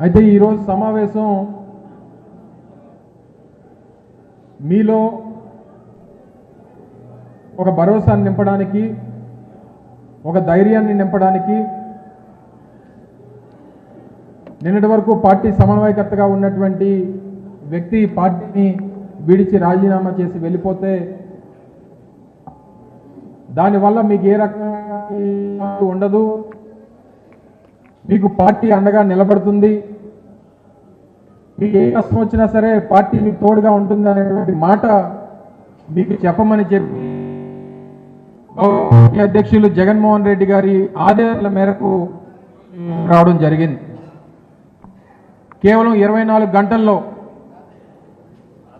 అయితే ఈరోజు సమావేశం మీలో ఒక భరోసాను నింపడానికి ఒక ధైర్యాన్ని నింపడానికి నిన్నటి వరకు పార్టీ సమన్వయకర్తగా ఉన్నటువంటి వ్యక్తి పార్టీని విడిచి రాజీనామా చేసి వెళ్ళిపోతే దానివల్ల మీకు ఏ రకంగా ఉండదు. మీకు పార్టీ అండగా నిలబడుతుంది. మీకు ఏ కష్టం వచ్చినా సరే పార్టీ మీకు తోడుగా ఉంటుంది అనేటువంటి మాట మీకు చెప్పమని చెప్పి అధ్యక్షులు జగన్మోహన్ రెడ్డి గారి ఆదేశాల మేరకు రావడం జరిగింది. కేవలం ఇరవై నాలుగు గంటల్లో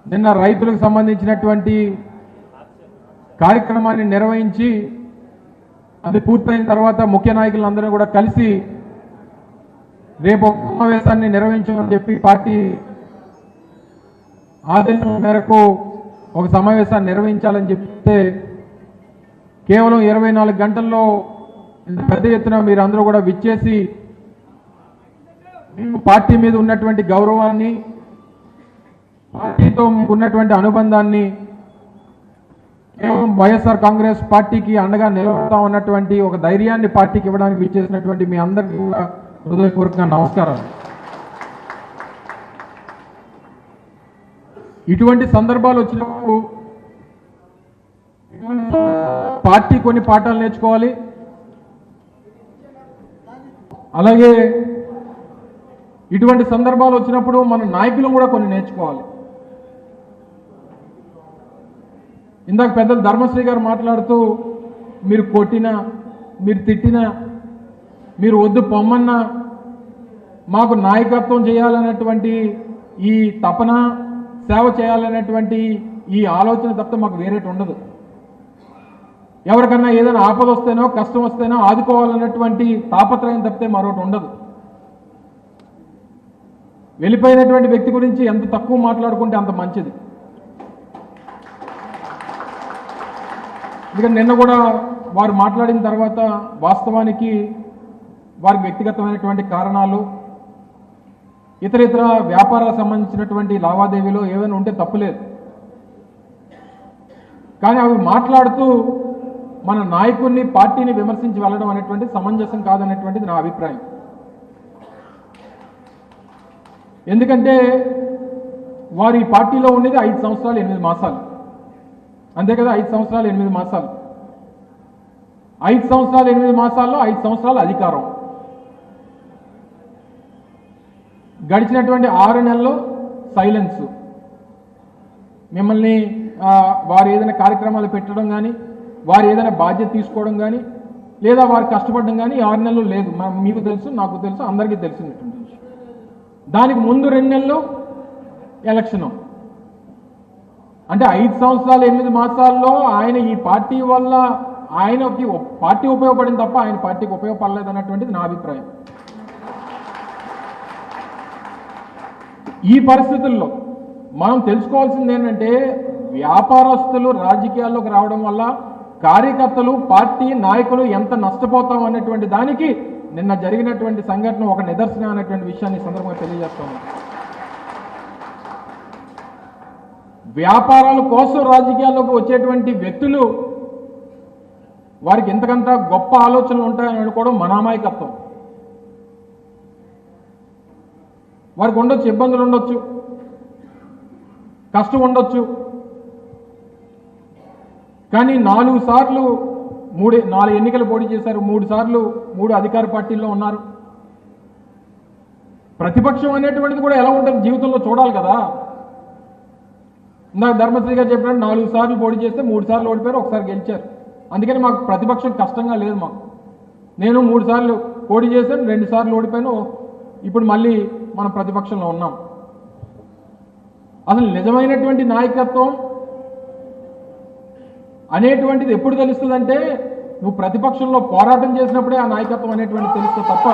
నిన్న రైతులకు సంబంధించినటువంటి కార్యక్రమాన్ని నిర్వహించి అది పూర్తయిన తర్వాత ముఖ్య నాయకులందరూ కూడా కలిసి రేపు ఒక సమావేశాన్ని నిర్వహించమని చెప్పి పార్టీ ఆదేశం మేరకు ఒక సమావేశాన్ని నిర్వహించాలని చెప్తే కేవలం ఇరవై నాలుగు గంటల్లో పెద్ద ఎత్తున మీరు అందరూ కూడా విచ్చేసి పార్టీ మీద ఉన్నటువంటి గౌరవాన్ని పార్టీతో ఉన్నటువంటి అనుబంధాన్ని కేవలం వైఎస్ఆర్ కాంగ్రెస్ పార్టీకి అండగా నిలబడతాం ఉన్నటువంటి ఒక ధైర్యాన్ని పార్టీకి ఇవ్వడానికి విచ్చేసినటువంటి మీ అందరికీ కూడా హృదయపూర్వకంగా నమస్కారాలు. ఇటువంటి సందర్భాలు వచ్చినప్పుడు పార్టీ కొన్ని పాఠాలు నేర్చుకోవాలి. అలాగే ఇటువంటి సందర్భాలు వచ్చినప్పుడు మన నాయకులు కూడా కొన్ని నేర్చుకోవాలి. ఇందాక పెద్దలు ధర్మశ్రీ గారు మాట్లాడుతూ మీరు కొట్టినా మీరు తిట్టినా మీరు వద్దు పొమ్మన్నా మాకు నాయకత్వం చేయాలనేటువంటి ఈ తపన సేవ చేయాలనేటువంటి ఈ ఆలోచన తప్ప మాకు వేరేటి ఉండదు. ఎవరికన్నా ఏదైనా ఆపద వస్తేనో కష్టం వస్తేనో ఆదుకోవాలన్నటువంటి తాపత్రయం తప్పితే మరొకటి ఉండదు. వెళ్ళిపోయినటువంటి వ్యక్తి గురించి ఎంత తక్కువ మాట్లాడుకుంటే అంత మంచిది. ఎందుకంటే నిన్న కూడా వారు మాట్లాడిన తర్వాత వాస్తవానికి వారికి వ్యక్తిగతమైనటువంటి కారణాలు ఇతర ఇతర వ్యాపారాలకు సంబంధించినటువంటి లావాదేవీలు ఏమైనా ఉంటే తప్పులేదు. కానీ అవి మాట్లాడుతూ మన నాయకుడిని పార్టీని విమర్శించి వెళ్ళడం అనేటువంటి సమంజసం కాదనేటువంటిది నా అభిప్రాయం. ఎందుకంటే వారు ఈ పార్టీలో ఉండేది ఐదు సంవత్సరాలు ఎనిమిది మాసాలు. అంతే కదా ఐదు సంవత్సరాలు ఎనిమిది మాసాలు. ఐదు సంవత్సరాలు ఎనిమిది మాసాల్లో ఐదు సంవత్సరాలు అధికారం. గడిచినటువంటి ఆరు నెలలు సైలెన్స్ మిమ్మల్ని వారు ఏదైనా కార్యక్రమాలు పెట్టడం కానీ వారు ఏదైనా బాధ్యత తీసుకోవడం కానీ లేదా వారు కష్టపడడం కానీ ఆరు నెలలు లేదు. మీకు తెలుసు నాకు తెలుసు అందరికీ తెలిసినటువంటి విషయం. దానికి ముందు రెండు నెలలు ఎలక్షను అంటే ఐదు సంవత్సరాలు ఎనిమిది మాసాల్లో ఆయన ఈ పార్టీ వల్ల ఆయనకి పార్టీ ఉపయోగపడింది తప్ప ఆయన పార్టీకి ఉపయోగపడలేదు అన్నటువంటిది నా అభిప్రాయం. ఈ పరిస్థితుల్లో మనం తెలుసుకోవాల్సింది ఏంటంటే వ్యాపారస్తులు రాజకీయాల్లోకి రావడం వల్ల కార్యకర్తలు పార్టీ నాయకులు ఎంత నష్టపోతాం అనేటువంటి దానికి నిన్న జరిగినటువంటి సంఘటన ఒక నిదర్శనం అనేటువంటి విషయాన్ని సందర్భంగా తెలియజేస్తాము వ్యాపారాల కోసం రాజకీయాల్లోకి వచ్చేటువంటి వ్యక్తులు వారికి ఎంతకంత గొప్ప ఆలోచనలు ఉంటాయని అనుకోవడం మనామాయకత్వం వారికి ఉండొచ్చు ఇబ్బందులు ఉండొచ్చు కష్టం ఉండొచ్చు. కానీ నాలుగు సార్లు మూడు నాలుగు ఎన్నికలు పోటీ చేశారు మూడు సార్లు మూడు అధికార పార్టీల్లో ఉన్నారు. ప్రతిపక్షం అనేటువంటిది కూడా ఎలా ఉంటుంది జీవితంలో చూడాలి కదా. ఇందాక ధర్మశ్రీ గారు చెప్పినట్టు నాలుగు సార్లు పోటీ చేస్తే మూడు సార్లు ఓడిపోయారు ఒకసారి గెలిచారు. అందుకని మాకు ప్రతిపక్షం కష్టంగా లేదు మాకు. నేను మూడు సార్లు పోటీ చేశాను రెండు సార్లు ఓడిపోయాను. ఇప్పుడు మళ్ళీ మనం ప్రతిపక్షంలో ఉన్నాం. అసలు నిజమైనటువంటి నాయకత్వం అనేటువంటిది ఎప్పుడు తెలుస్తుందంటే నువ్వు ప్రతిపక్షంలో పోరాటం చేసినప్పుడే ఆ నాయకత్వం అనేటువంటిది తెలుస్తుంది తప్ప